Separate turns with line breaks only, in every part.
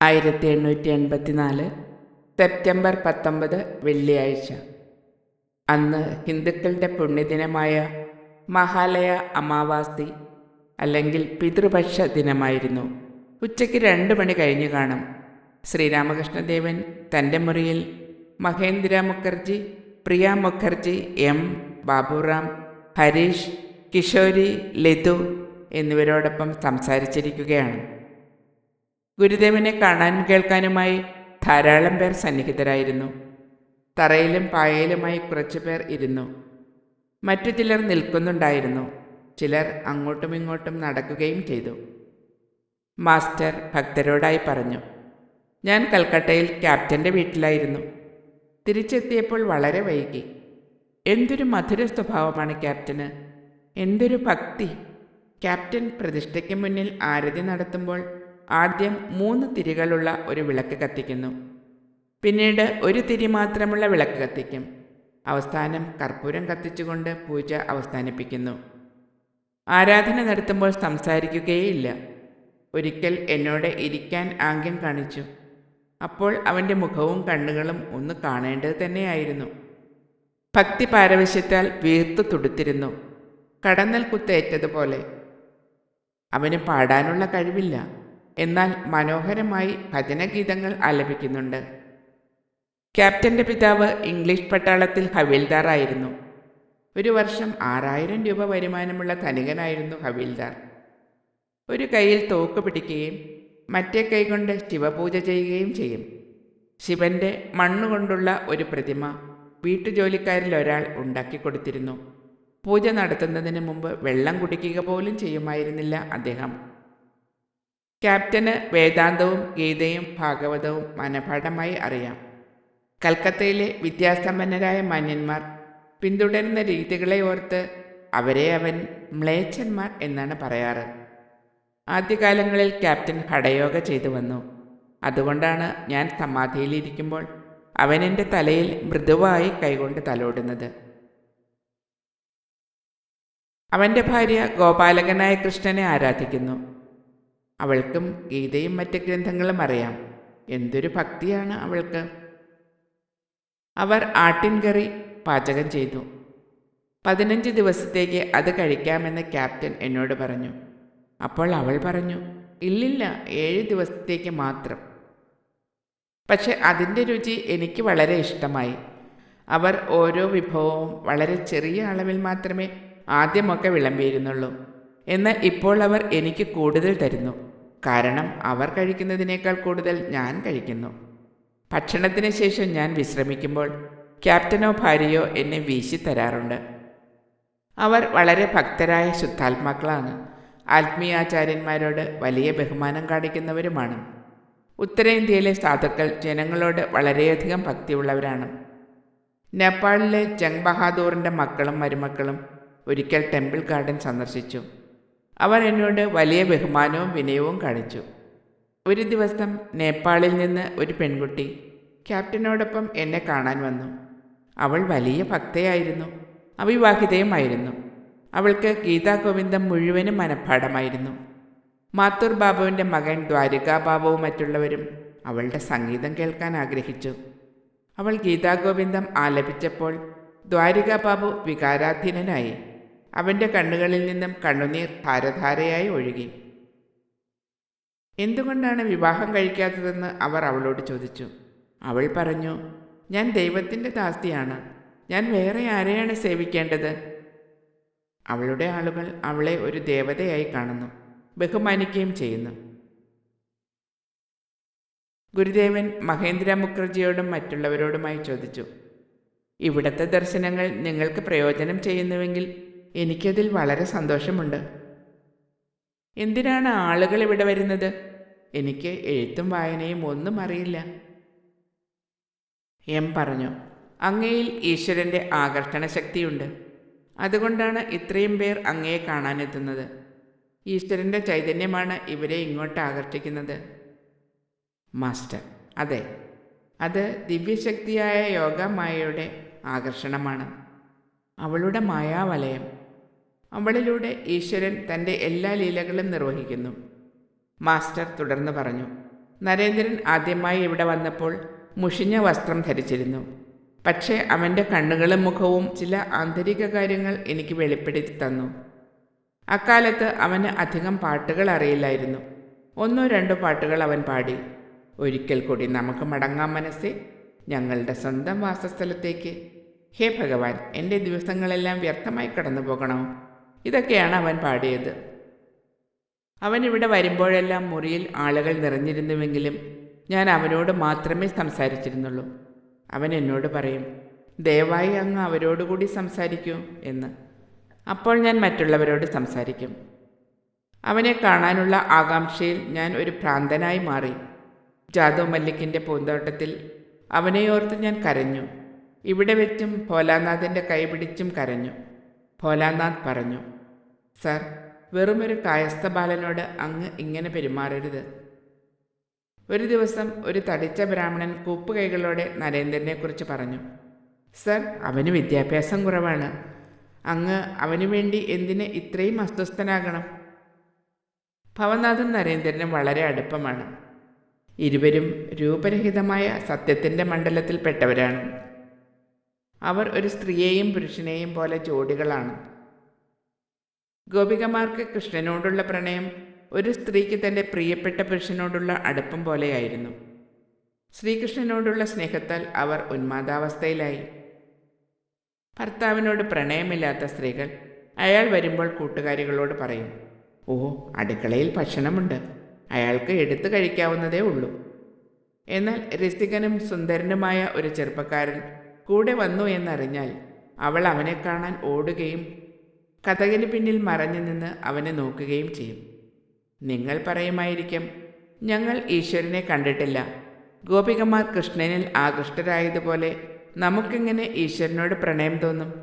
ആയിരത്തി എണ്ണൂറ്റി എൺപത്തിനാല് സെപ്റ്റംബർ പത്തൊമ്പത് വെള്ളിയാഴ്ച. അന്ന് ഹിന്ദുക്കളുടെ പുണ്യദിനമായ മഹാലയ അമാവാസി അല്ലെങ്കിൽ പിതൃപക്ഷ ദിനമായിരുന്നു. ഉച്ചയ്ക്ക് രണ്ട് മണി കഴിഞ്ഞു കാണും. ശ്രീരാമകൃഷ്ണദേവൻ തന്റെ മുറിയിൽ മഹേന്ദ്ര മുഖർജി പ്രിയ മുഖർജി എം ബാബുറാം ഹരീഷ് കിഷോരി ലതു എന്നിവരോടൊപ്പം സംസാരിച്ചിരിക്കുകയാണ്. ഗുരുദേവനെ കാണാനും കേൾക്കാനുമായി ധാരാളം പേർ സന്നിഹിതരായിരുന്നു. തറയിലും പായയിലുമായി കുറച്ചുപേർ ഇരുന്നു. മറ്റു ചിലർ നിൽക്കുന്നുണ്ടായിരുന്നു. ചിലർ അങ്ങോട്ടും ഇങ്ങോട്ടും നടക്കുകയും ചെയ്തു. മാസ്റ്റർ ഭക്തരോടായി പറഞ്ഞു ഞാൻ കൽക്കട്ടയിൽ ക്യാപ്റ്റന്റെ വീട്ടിലായിരുന്നു. തിരിച്ചെത്തിയപ്പോൾ വളരെ വൈകി. എന്തൊരു മധുര സ്വഭാവമാണ് ക്യാപ്റ്റന്. എന്തൊരു ഭക്തി. ക്യാപ്റ്റൻ പ്രതിഷ്ഠയ്ക്ക് മുന്നിൽ ആരതി നടത്തുമ്പോൾ ആദ്യം മൂന്ന് തിരികളുള്ള ഒരു വിളക്ക് കത്തിക്കുന്നു. പിന്നീട് ഒരു തിരി മാത്രമുള്ള വിളക്ക് കത്തിക്കും. അവസാനം കർപ്പൂരം കത്തിച്ചുകൊണ്ട് പൂജ അവസാനിപ്പിക്കുന്നു. ആരാധന നടത്തുമ്പോൾ സംസാരിക്കുകയേയില്ല ഒരിക്കൽ എന്നോട് ഇരിക്കാൻ ആംഗ്യം കാണിച്ചു. അപ്പോൾ അവന്റെ മുഖവും കണ്ണുകളും ഒന്ന് കാണേണ്ടത് തന്നെയായിരുന്നു. ഭക്തി പാരവശ്യത്താൽ വീർത്തു തുടുത്തിരുന്നു. കടന്നൽ കുത്തേറ്റതുപോലെ. അവന് പാടാനുള്ള കഴിവില്ല. എന്നാൽ മനോഹരമായി ഭജനഗീതങ്ങൾ ആലപിക്കുന്നുണ്ട്. ക്യാപ്റ്റന്റെ പിതാവ് ഇംഗ്ലീഷ് പട്ടാളത്തിൽ ഹവീൽദാറായിരുന്നു. ഒരു വർഷം ആറായിരം രൂപ വരുമാനമുള്ള ധനികനായിരുന്നു ഹവീൽദാർ. ഒരു കൈയിൽ തോക്ക് പിടിക്കുകയും മറ്റേ കൈകൊണ്ട് ശിവപൂജ ചെയ്യുകയും ചെയ്യും. ശിവന്റെ മണ്ണുകൊണ്ടുള്ള ഒരു പ്രതിമ വീട്ടുജോലിക്കാരിൽ ഒരാൾ ഉണ്ടാക്കി കൊടുത്തിരുന്നു. പൂജ നടത്തുന്നതിന് മുമ്പ് വെള്ളം കുടിക്കുക പോലും ചെയ്യുമായിരുന്നില്ല അദ്ദേഹം. ക്യാപ്റ്റന് വേദാന്തവും ഗീതയും ഭാഗവതവും മനപാഠമായി അറിയാം. കൽക്കത്തയിലെ വിദ്യാസമ്പന്നരായ മാന്യന്മാർ പിന്തുടരുന്ന രീതികളെ ഓർത്ത് അവരെ അവൻ മ്ലേച്ഛന്മാർ എന്നാണ് പറയാറ്. ആദ്യകാലങ്ങളിൽ ക്യാപ്റ്റൻ ഹടയോഗ ചെയ്തു വന്നു. അതുകൊണ്ടാണ് ഞാൻ സമാധിയിലിരിക്കുമ്പോൾ അവൻ എന്റെ തലയിൽ മൃദുവായി കൈകൊണ്ട് തലോടുന്നത്. അവന്റെ ഭാര്യ ഗോപാലകനായ കൃഷ്ണനെ ആരാധിക്കുന്നു. അവൾക്കും ഗീതയും മറ്റ് ഗ്രന്ഥങ്ങളും അറിയാം. എന്തൊരു ഭക്തിയാണ് അവൾക്ക്. അവർ ആട്ടിൻകറി പാചകം ചെയ്തു. പതിനഞ്ച് ദിവസത്തേക്ക് അത് കഴിക്കാമെന്ന് ക്യാപ്റ്റൻ എന്നോട് പറഞ്ഞു. അപ്പോൾ അവൾ പറഞ്ഞു ഇല്ലില്ല ഏഴ് ദിവസത്തേക്ക് മാത്രം. പക്ഷെ അതിന്റെ രുചി എനിക്ക് വളരെ ഇഷ്ടമായി. അവർ ഓരോ വിഭവവും വളരെ ചെറിയ അളവിൽ മാത്രമേ ആദ്യമൊക്കെ വിളമ്പിയിരുന്നുള്ളൂ. എന്നാൽ ഇപ്പോൾ അവർ എനിക്ക് കൂടുതൽ തരുന്നു. കാരണം അവർ കഴിക്കുന്നതിനേക്കാൾ കൂടുതൽ ഞാൻ കഴിക്കുന്നു. ഭക്ഷണത്തിന് ശേഷം ഞാൻ വിശ്രമിക്കുമ്പോൾ ക്യാപ്റ്റനോ ഭാര്യയോ എന്നെ വീശി തരാറുണ്ട് അവർ വളരെ ഭക്തരായ ശുദ്ധാത്മാക്കളാണ്. ആത്മീയാചാര്യന്മാരോട് വലിയ ബഹുമാനം കാണിക്കുന്നവരുമാണ്. ഉത്തരേന്ത്യയിലെ സാധുക്കൾ ജനങ്ങളോട് വളരെയധികം ഭക്തിയുള്ളവരാണ്. നേപ്പാളിലെ ജംഗ് ബഹാദൂറിന്റെ മക്കളും മരുമക്കളും ഒരിക്കൽ ടെമ്പിൾ ഗാർഡൻ സന്ദർശിച്ചു. അവർ എന്നോട് വലിയ ബഹുമാനവും വിനയവും കാണിച്ചു. ഒരു ദിവസം നേപ്പാളിൽ നിന്ന് ഒരു പെൺകുട്ടി ക്യാപ്റ്റനോടൊപ്പം എന്നെ കാണാൻ വന്നു. അവൾ വലിയ ഭക്തയായിരുന്നു. അവിവാഹിതയുമായിരുന്നു. അവൾക്ക് ഗീതാ ഗോവിന്ദം മുഴുവനും മനഃപ്പാഠമായിരുന്നു. മാത്തൂർ ബാബുവിന്റെ മകൻ ദ്വാരികാ ബാബുവും മറ്റുള്ളവരും അവളുടെ സംഗീതം കേൾക്കാൻ ആഗ്രഹിച്ചു. അവൾ ഗീതാ ഗോവിന്ദം ആലപിച്ചപ്പോൾ ദ്വാരികാ ബാബു വികാരാധീനനായി. അവന്റെ കണ്ണുകളിൽ നിന്നും കണ്ണുനീർ ധാരധാരയായി ഒഴുകി. എന്തുകൊണ്ടാണ് വിവാഹം കഴിക്കാത്തതെന്ന് അവർ അവളോട് ചോദിച്ചു. അവൾ പറഞ്ഞു ഞാൻ ദൈവത്തിന്റെ ദാസ്തിയാണ് ഞാൻ വേറെ ആരെയാണ് സേവിക്കേണ്ടത്? അവളുടെ ആളുകൾ അവളെ ഒരു ദേവതയായി കാണുന്നു ബഹുമാനിക്കുകയും ചെയ്യുന്നു. ഗുരുദേവൻ മഹേന്ദ്ര മുഖർജിയോടും മറ്റുള്ളവരോടുമായി ചോദിച്ചു ഇവിടുത്തെ ദർശനങ്ങൾ നിങ്ങൾക്ക് പ്രയോജനം ചെയ്യുന്നുവെങ്കിൽ എനിക്കതിൽ വളരെ സന്തോഷമുണ്ട്. എന്തിനാണ് ആളുകൾ ഇവിടെ വരുന്നത്? എനിക്ക് എഴുത്തും വായനയും ഒന്നും അറിയില്ല. എം പറഞ്ഞു അങ്ങയിൽ ഈശ്വരന്റെ ആകർഷണ ശക്തിയുണ്ട് അതുകൊണ്ടാണ് ഇത്രയും പേർ അങ്ങയെ കാണാനെത്തുന്നത്. ഈശ്വരന്റെ ചൈതന്യമാണ് ഇവരെ ഇങ്ങോട്ട് ആകർഷിക്കുന്നത്. മാസ്റ്റർ അതെ. അത് ദിവ്യശക്തിയായ യോഗമായയുടെ ആകർഷണമാണ്. അവളുടെ മായാവലയം. അവളിലൂടെ ഈശ്വരൻ തന്റെ എല്ലാ ലീലകളും നിർവഹിക്കുന്നു. മാസ്റ്റർ തുടർന്ന് പറഞ്ഞു നരേന്ദ്രൻ ആദ്യമായി ഇവിടെ വന്നപ്പോൾ മുഷിഞ്ഞ വസ്ത്രം ധരിച്ചിരുന്നു. പക്ഷേ അവന്റെ കണ്ണുകളും മുഖവും ചില ആന്തരിക കാര്യങ്ങൾ എനിക്ക് വെളിപ്പെടുത്തി തന്നു. അക്കാലത്ത് അവന് അധികം പാട്ടുകൾ അറിയില്ലായിരുന്നു. ഒന്നോ രണ്ടോ പാട്ടുകൾ അവൻ പാടി. ഒരിക്കൽ കൂടി നമുക്ക് മടങ്ങാം മനസ്സേ. ഞങ്ങളുടെ സ്വന്തം വാസസ്ഥലത്തേക്ക്. ഹേ ഭഗവാൻ എന്റെ ദിവസങ്ങളെല്ലാം വ്യർത്ഥമായി കടന്നു പോകണോ ഇതൊക്കെയാണ് അവൻ പാടിയത്. അവൻ ഇവിടെ വരുമ്പോഴെല്ലാം മുറിയിൽ ആളുകൾ നിറഞ്ഞിരുന്നുവെങ്കിലും ഞാൻ അവനോട് മാത്രമേ സംസാരിച്ചിരുന്നുള്ളൂ. അവൻ എന്നോട് പറയും ദയവായി അങ്ങ് അവരോടുകൂടി സംസാരിക്കൂ എന്ന്. അപ്പോൾ ഞാൻ മറ്റുള്ളവരോട് സംസാരിക്കും. അവനെ കാണാനുള്ള ആകാംക്ഷയിൽ ഞാൻ ഒരു ഭ്രാന്തനായി മാറി. ജാദവ് മല്ലിക്കിന്റെ പൂന്തോട്ടത്തിൽ അവനെയോർത്ത് ഞാൻ കരഞ്ഞു. ഇവിടെ വെച്ചും ഭോലാനാഥിന്റെ കൈപിടിച്ചും കരഞ്ഞു. ഭോലാനാഥ് പറഞ്ഞു സർ വെറുമൊരു കായസ്ഥ ബാലനോട് അങ്ങ് ഇങ്ങനെ പെരുമാറരുത്. ഒരു ദിവസം ഒരു തടിച്ച ബ്രാഹ്മണൻ കൂപ്പുകൈകളോടെ നരേന്ദ്രനെക്കുറിച്ച് പറഞ്ഞു. സർ അവന് വിദ്യാഭ്യാസം കുറവാണ്. അങ്ങ് അവനു വേണ്ടി എന്തിന് ഇത്രയും അസ്വസ്ഥനാകണം? ഭവനാഥൻ നരേന്ദ്രനും വളരെ അടുപ്പമാണ്. ഇരുവരും രൂപരഹിതമായ സത്യത്തിന്റെ മണ്ഡലത്തിൽപ്പെട്ടവരാണ്. അവർ ഒരു സ്ത്രീയെയും പുരുഷനെയും പോലെ ജോഡികളാണ്. ഗോപികമാർക്ക് കൃഷ്ണനോടുള്ള പ്രണയം ഒരു സ്ത്രീക്ക് തന്റെ പ്രിയപ്പെട്ട പുരുഷനോടുള്ള അടുപ്പം പോലെയായിരുന്നു. ശ്രീകൃഷ്ണനോടുള്ള സ്നേഹത്താൽ അവർ ഉന്മാദാവസ്ഥയിലായി. ഭർത്താവിനോട് പ്രണയമില്ലാത്ത സ്ത്രീകൾ അയാൾ വരുമ്പോൾ കൂട്ടുകാരികളോട് പറയും ഓ അടുക്കളയിൽ ഭക്ഷണമുണ്ട്. അയാൾക്ക് എടുത്തു കഴിക്കാവുന്നതേ ഉള്ളൂ. എന്നാൽ രസികനും സുന്ദരനുമായ ഒരു ചെറുപ്പക്കാരൻ കൂടെ വന്നു എന്നറിഞ്ഞാൽ അവൾ അവനെ കാണാൻ ഓടുകയും കഥകിന് പിന്നിൽ മറഞ്ഞു നിന്ന് അവനെ നോക്കുകയും ചെയ്യും. നിങ്ങൾ പറയുമായിരിക്കും. ഞങ്ങൾ ഈശ്വരനെ കണ്ടിട്ടില്ല. ഗോപികമാർ കൃഷ്ണനിൽ ആകൃഷ്ടരായതുപോലെ നമുക്കിങ്ങനെ ഈശ്വരനോട് പ്രണയം തോന്നും.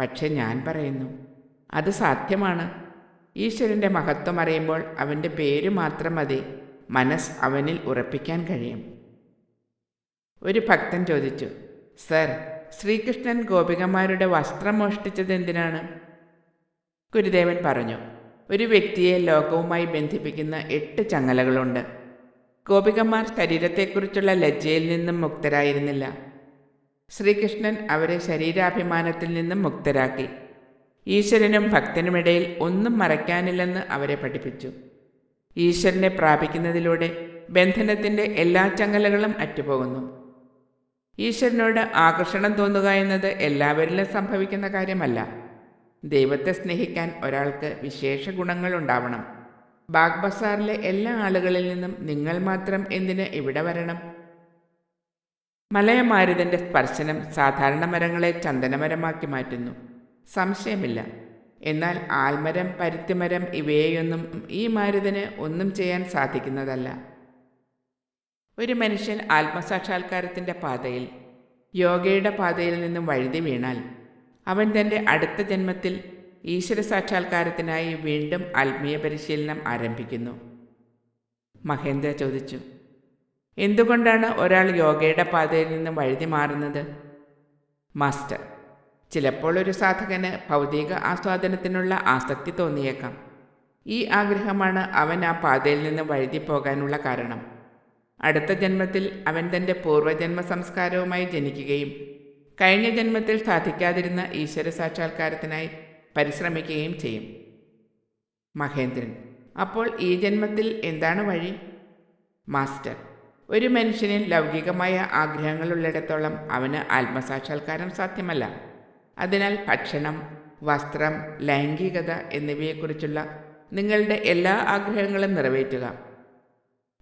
പക്ഷെ ഞാൻ പറയുന്നു അത് സാധ്യമാണ്. ഈശ്വരന്റെ മഹത്വം അറിയുമ്പോൾ അവന്റെ പേര് മാത്രം മതി. മനസ്സ് അവനിൽ ഉറപ്പിക്കാൻ കഴിയും. ഒരു ഭക്തൻ ചോദിച്ചു സർ ശ്രീകൃഷ്ണൻ ഗോപികമാരുടെ വസ്ത്രം മോഷ്ടിച്ചത് എന്തിനാണ്? ഗുരുദേവൻ പറഞ്ഞു ഒരു വ്യക്തിയെ ലോകവുമായി ബന്ധിപ്പിക്കുന്ന എട്ട് ചങ്ങലകളുണ്ട്. ഗോപികമാർ ശരീരത്തെക്കുറിച്ചുള്ള ലജ്ജയിൽ നിന്നും മുക്തരായിരുന്നില്ല. ശ്രീകൃഷ്ണൻ അവരെ ശരീരാഭിമാനത്തിൽ നിന്നും മുക്തരാക്കി. ഈശ്വരനും ഭക്തനുമിടയിൽ ഒന്നും മറയ്ക്കാനില്ലെന്ന് അവരെ പഠിപ്പിച്ചു. ഈശ്വരനെ പ്രാപിക്കുന്നതിലൂടെ ബന്ധനത്തിന്റെ എല്ലാ ചങ്ങലകളും അറ്റുപോകുന്നു. ഈശ്വരനോട് ആകർഷണം തോന്നുക എന്നത് എല്ലാവരിലും സംഭവിക്കുന്ന കാര്യമല്ല. ദൈവത്തെ സ്നേഹിക്കാൻ ഒരാൾക്ക് വിശേഷ ഗുണങ്ങൾ ഉണ്ടാവണം ബാഗ് ബസാറിലെ എല്ലാ ആളുകളിൽ നിന്നും നിങ്ങൾ മാത്രം എന്തിന് ഇവിടെ വരണം? മലയമാരുതന്റെ സ്പർശനം സാധാരണ മരങ്ങളെ ചന്ദനമരമാക്കി മാറ്റുന്നു. സംശയമില്ല. എന്നാൽ ആൽമരം പരുത്തിമരം ഇവയെയൊന്നും ഈ മാരുതന് ഒന്നും ചെയ്യാൻ സാധിക്കുന്നതല്ല. ഒരു മനുഷ്യൻ ആത്മസാക്ഷാത്കാരത്തിന്റെ പാതയിൽ യോഗയുടെ പാതയിൽ നിന്നും വഴുതി വീണാൽ അവൻ തന്റെ അടുത്ത ജന്മത്തിൽ ഈശ്വര സാക്ഷാത്കാരത്തിനായി വീണ്ടും ആത്മീയ പരിശീലനം ആരംഭിക്കുന്നു. മഹേന്ദ്ര ചോദിച്ചു എന്തുകൊണ്ടാണ് ഒരാൾ യോഗയുടെ പാതയിൽ നിന്ന് വഴുതി മാറുന്നത്? മാസ്റ്റർ ചിലപ്പോൾ ഒരു സാധകന് ഭൗതിക ആസ്വാദനത്തിനുള്ള ആസക്തി തോന്നിയേക്കാം. ഈ ആഗ്രഹമാണ് അവൻ ആ പാതയിൽ നിന്ന് വഴുതി പോകാനുള്ള കാരണം. അടുത്ത ജന്മത്തിൽ അവൻ തന്റെ പൂർവജന്മ സംസ്കാരവുമായി ജനിക്കുകയും കഴിഞ്ഞ ജന്മത്തിൽ സാധിക്കാതിരുന്ന ഈശ്വര സാക്ഷാത്കാരത്തിനായി പരിശ്രമിക്കുകയും ചെയ്യും. മഹേന്ദ്രൻ അപ്പോൾ ഈ ജന്മത്തിൽ എന്താണ് വഴി? മാസ്റ്റർ ഒരു മനുഷ്യനിൽ ലൗകികമായ ആഗ്രഹങ്ങളുള്ളിടത്തോളം അവന് ആത്മസാക്ഷാത്കാരം സാധ്യമല്ല. അതിനാൽ ഭക്ഷണം വസ്ത്രം ലൈംഗികത എന്നിവയെക്കുറിച്ചുള്ള നിങ്ങളുടെ എല്ലാ ആഗ്രഹങ്ങളും നിറവേറ്റുക.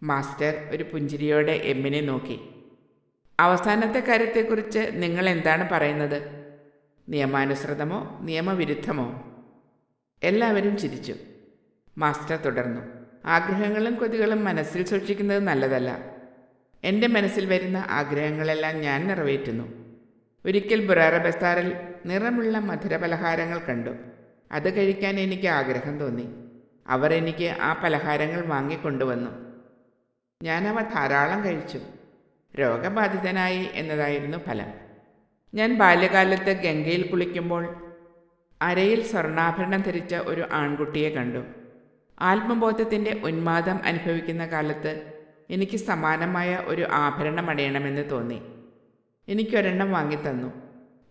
മാസ്റ്റർ ഒരു പുഞ്ചിരിയോടെ എമ്മിനെ നോക്കി. അവസാനത്തെ കാര്യത്തെക്കുറിച്ച് നിങ്ങൾ എന്താണ് പറയുന്നത്? നിയമാനുസൃതമോ നിയമവിരുദ്ധമോ? എല്ലാവരും ചിരിച്ചു. മാസ്റ്റർ തുടർന്നു. ആഗ്രഹങ്ങളും കൊതികളും മനസ്സിൽ സൂക്ഷിക്കുന്നത് നല്ലതല്ല. എന്റെ മനസ്സിൽ വരുന്ന ആഗ്രഹങ്ങളെല്ലാം ഞാൻ നിറവേറ്റുന്നു. ഒരിക്കൽ ബുറാറ ബസാറിൽ നിറമുള്ള മധുരപലഹാരങ്ങൾ കണ്ടു. അത് കഴിക്കാൻ എനിക്ക് ആഗ്രഹം തോന്നി. അവർ എനിക്ക് ആ പലഹാരങ്ങൾ വാങ്ങിക്കൊണ്ടുവന്നു. ഞാനവ ധാരാളം കഴിച്ചു. രോഗബാധിതനായി എന്നതായിരുന്നു ഫലം. ഞാൻ ബാല്യകാലത്ത് ഗംഗയിൽ കുളിക്കുമ്പോൾ അരയിൽ സ്വർണാഭരണം ധരിച്ച ഒരു ആൺകുട്ടിയെ കണ്ടു. ആത്മബോധത്തിന്റെ ഉന്മാദം അനുഭവിക്കുന്ന കാലത്ത് എനിക്ക് സമാനമായ ഒരു ആഭരണം അണിയണമെന്ന് തോന്നി. എനിക്കൊരെണ്ണം വാങ്ങിത്തന്നു.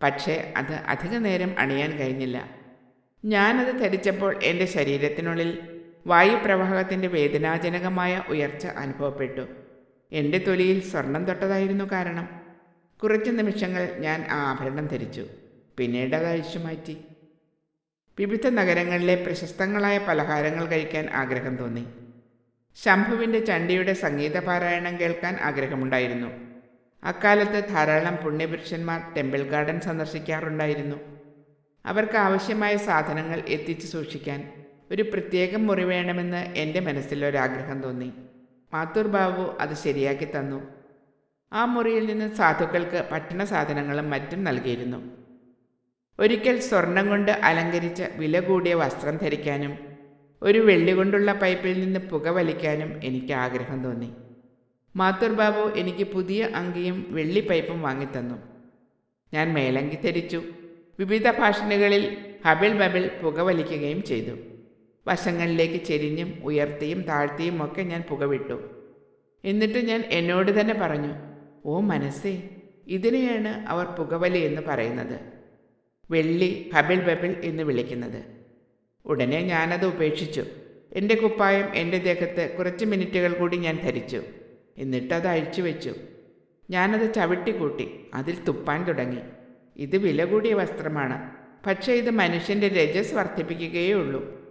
പക്ഷേ അത് അധിക നേരം അണിയാൻ കഴിഞ്ഞില്ല. ഞാനത് ധരിച്ചപ്പോൾ എന്റെ ശരീരത്തിനുള്ളിൽ വായുപ്രവാഹത്തിന്റെ വേദനാജനകമായ ഉയർച്ച അനുഭവപ്പെട്ടു. എന്റെ തൊലിയിൽ സ്വർണം തൊട്ടതായിരുന്നു കാരണം. കുറച്ച് നിമിഷങ്ങൾ ഞാൻ ആ ആഭരണം ധരിച്ചു. പിന്നീട് അത് അഴിച്ചു മാറ്റി. വിവിധ നഗരങ്ങളിലെ പ്രശസ്തങ്ങളായ പലഹാരങ്ങൾ കഴിക്കാൻ ആഗ്രഹം തോന്നി. ശംഭുവിന്റെ ചണ്ടിയുടെ സംഗീത പാരായണം കേൾക്കാൻ ആഗ്രഹമുണ്ടായിരുന്നു. അക്കാലത്ത് ധാരാളം പുണ്യപുരുഷന്മാർ ടെമ്പിൾ ഗാർഡൻ സന്ദർശിക്കാറുണ്ടായിരുന്നു. അവർക്ക് ആവശ്യമായ സാധനങ്ങൾ എത്തിച്ചു സൂക്ഷിക്കാൻ ഒരു പ്രത്യേകം മുറി വേണമെന്ന് എന്റെ മനസ്സിൽ ഒരാഗ്രഹം തോന്നി. മാത്തൂർ ബാബു അത് ശരിയാക്കി തന്നു. ആ മുറിയിൽ നിന്ന് സാധുക്കൾക്ക് ഭക്ഷണ സാധനങ്ങളും മറ്റും നൽകിയിരുന്നു. ഒരിക്കൽ സ്വർണം കൊണ്ട് അലങ്കരിച്ച വില കൂടിയ വസ്ത്രം ധരിക്കാനും ഒരു വെള്ളി കൊണ്ടുള്ള പൈപ്പിൽ നിന്ന് പുക വലിക്കാനും എനിക്ക് ആഗ്രഹം തോന്നി. മാത്തൂർ ബാബു എനിക്ക് പുതിയ അങ്കിയും വെള്ളി പൈപ്പും വാങ്ങിത്തന്നു ഞാൻ മേലങ്കി ധരിച്ചു. വിവിധ ഭാഷണകളിൽ ഹബിൾ ബബിൾ പുക വലിക്കുകയും ചെയ്തു. വശങ്ങളിലേക്ക് ചെരിഞ്ഞും ഉയർത്തിയും താഴ്ത്തിയും ഒക്കെ ഞാൻ പുകവിട്ടു. എന്നിട്ട് ഞാൻ എന്നോട് തന്നെ പറഞ്ഞു ഓ മനസ്സേ ഇതിനെയാണ് അവർ പുകവലി എന്ന് പറയുന്നത്. വെള്ളി ഹബിൾ ബബിൾ എന്ന് വിളിക്കുന്നത്. ഉടനെ ഞാനത് ഉപേക്ഷിച്ചു. എന്റെ കുപ്പായം എന്റെ ദേഹത്ത് കുറച്ച് മിനിറ്റുകൾ കൂടി ഞാൻ ധരിച്ചു. എന്നിട്ട് അത് അഴിച്ചു വെച്ചു. ഞാനത് ചവിട്ടിക്കൂട്ടി അതിൽ തുപ്പാൻ തുടങ്ങി. ഇത് വില കൂടിയ വസ്ത്രമാണ്. പക്ഷേ ഇത് മനുഷ്യന്റെ രജസ് വർദ്ധിപ്പിക്കുകയേ ഉള്ളൂ.